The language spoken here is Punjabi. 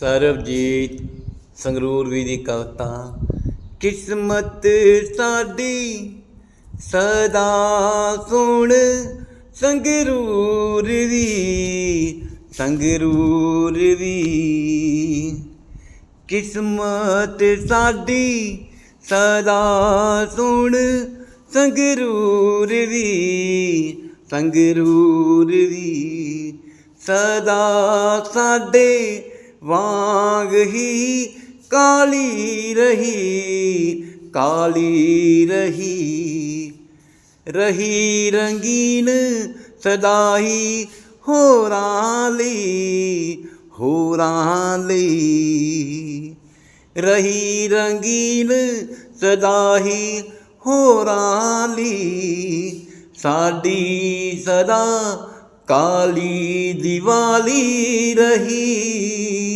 ਸਰਬਜੀਤ ਸੰਗਰੂਰ ਵੀ ਦੀ ਕਵਿਤਾ, ਕਿਸਮਤ ਸਾਡੀ ਸਦਾ ਸੁਣ ਸੰਗਰੂਰ ਵੀ ਸੰਗਰੂਰ ਵੀ ਕਿਸਮਤ ਸਾਡੀ ਸਦਾ ਸੁਣ ਸੰਗਰੂਰ ਵੀ ਸੰਗਰੂਰ ਵੀ ਸਦਾ ਸਾਡੇ वांग ही काली रही काली रही। रही रंगीन सदा ही हो राली हो राली। रही रंगीन सदा ही हो राली। साडी सदा કાલી દિવાલી રહી.